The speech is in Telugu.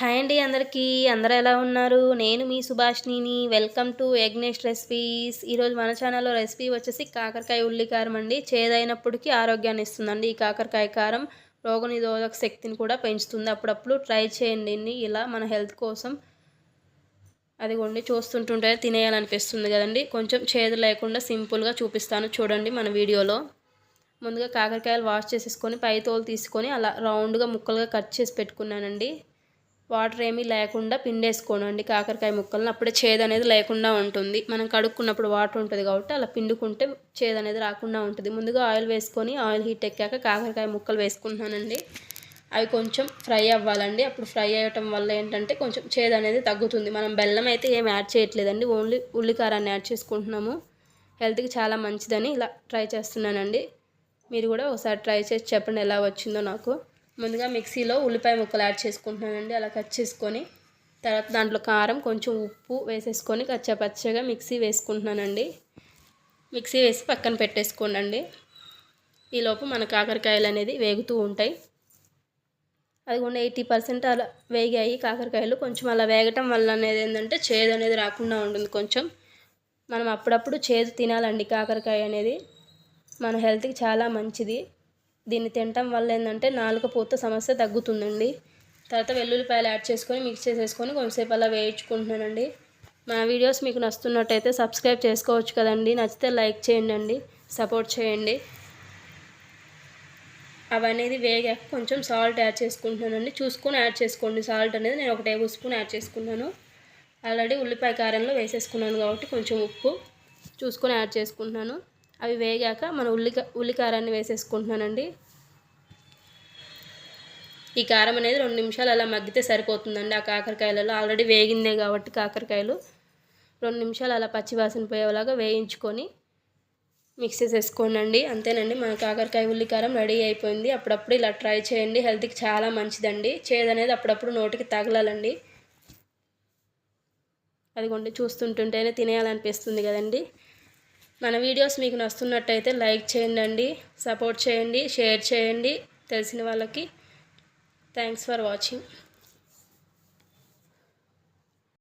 హాయ్ అండి అందరికీ. అందరూ ఎలా ఉన్నారు? నేను మీ సుభాష్నిని వెల్కమ్ టు ఎగ్నేష్ రెసిపీస్ ఈరోజు మన ఛానల్లో రెసిపీ వచ్చేసి కాకరకాయ ఉల్లి కారం అండి. చేదైనప్పటికీ ఆరోగ్యాన్ని ఇస్తుందండి. ఈ కాకరకాయ కారం రోగనిరోధక శక్తిని కూడా పెంచుతుంది. అప్పుడప్పుడు ట్రై చేయండి ఇలా మన హెల్త్ కోసం అదిగోండి చూస్తుంటుంటే తినేయాలనిపిస్తుంది కదండి. కొంచెం చేదు లేకుండా సింపుల్గా చూపిస్తాను చూడండి మన వీడియోలో. ముందుగా కాకరకాయలు వాష్ చేసేసుకొని పై తోలు తీసుకొని అలా రౌండ్గా ముక్కలుగా కట్ చేసి పెట్టుకున్నానండి. వాటర్ ఏమీ లేకుండా పిండేసుకోనండి కాకరకాయ ముక్కలను అప్పుడే చేదు అనేది లేకుండా ఉంటుంది. మనం కడుక్కున్నప్పుడు వాటర్ ఉంటుంది కాబట్టి అలా పిండుకుంటే చేదు అనేది రాకుండా ఉంటుంది. ముందుగా ఆయిల్ వేసుకొని ఆయిల్ హీట్ ఎక్కాక కాకరకాయ ముక్కలు వేసుకుంటున్నానండి. అవి కొంచెం ఫ్రై అవ్వాలండి. అప్పుడు ఫ్రై అవ్వటం వల్ల ఏంటంటే కొంచెం చేదు అనేది తగ్గుతుంది. మనం బెల్లం అయితే ఏం యాడ్ చేయట్లేదండి. ఓన్లీ ఉల్లికారాన్ని యాడ్ చేసుకుంటున్నాము. హెల్త్కి చాలా మంచిదని ఇలా ట్రై చేస్తున్నానండి. మీరు కూడా ఒకసారి ట్రై చేసి చెప్పండి ఎలా వచ్చిందో నాకు. ముందుగా మిక్సీలో ఉల్లిపాయ ముక్కలు యాడ్ చేసుకుంటున్నానండి. అలా కట్ చేసుకొని తర్వాత దాంట్లో కారం కొంచెం ఉప్పు వేసేసుకొని కచ్చపచ్చగా మిక్సీ వేసుకుంటున్నానండి. మిక్సీ వేసి పక్కన పెట్టేసుకోండి ఈలోపు మన కాకరకాయలు అనేది వేగుతూ ఉంటాయి. అది కూడా ఎయిటీ పర్సెంట్ అలా వేగాయి కాకరకాయలు. కొంచెం అలా వేగటం వల్ల అనేది ఏంటంటే చేదు అనేది రాకుండా ఉంటుంది కొంచెం. మనం అప్పుడప్పుడు చేదు తినాలండి కాకరకాయ అనేది. మన హెల్త్కి చాలా మంచిది. దీన్ని తినటం వల్ల ఏంటంటే నాలుక పూత సమస్య తగ్గుతుందండి. తర్వాత వెల్లుల్లిపాయలు యాడ్ చేసుకొని మిక్స్ చేసేసుకొని కొంచెంసేపు అలా వేయించుకుంటున్నానండి. మా వీడియోస్ మీకు నచ్చుతున్నట్టయితే సబ్స్క్రైబ్ చేసుకోవచ్చు కదండి. నచ్చితే లైక్ చేయండి అండి సపోర్ట్ చేయండి. అవనేది వేగాక కొంచెం సాల్ట్ యాడ్ చేసుకుంటున్నానండి. చూసుకొని యాడ్ చేసుకోండి. సాల్ట్ అనేది నేను ఒక టేబుల్ స్పూన్ యాడ్ చేసుకున్నాను. ఆల్రెడీ ఉల్లిపాయ కారంలో వేసేసుకున్నాను కాబట్టి కొంచెం ఉప్పు చూసుకొని యాడ్ చేసుకుంటున్నాను. అవి వేగాక మన ఉల్లి ఉల్లికారాన్ని వేసేసుకుంటున్నానండి. ఈ కారం అనేది రెండు నిమిషాలు అలా మగ్గితే సరిపోతుందండి. ఆ కాకరకాయలలో ఆల్రెడీ వేగిందే కాబట్టి కాకరకాయలు రెండు నిమిషాలు అలా పచ్చివాసన పోయేలాగా వేయించుకొని మిక్స్ చేసేసుకోండి అంతేనండి మన కాకరకాయ ఉల్లికారం రెడీ అయిపోయింది. అప్పుడప్పుడు ఇలా ట్రై చేయండి. హెల్త్కి చాలా మంచిదండి. చేదనేది అప్పుడప్పుడు నోటికి తగలాలండి. అదిగోండి చూస్తుంటుంటేనే తినేయాలనిపిస్తుంది కదండి. మన వీడియోస్ మీకు నస్తున్నట్టయితే లైక్ చేయండి సపోర్ట్ చేయండి షేర్ చేయండి. తెలిసిన వాళ్ళకి థ్యాంక్స్ ఫర్ వాచింగ్.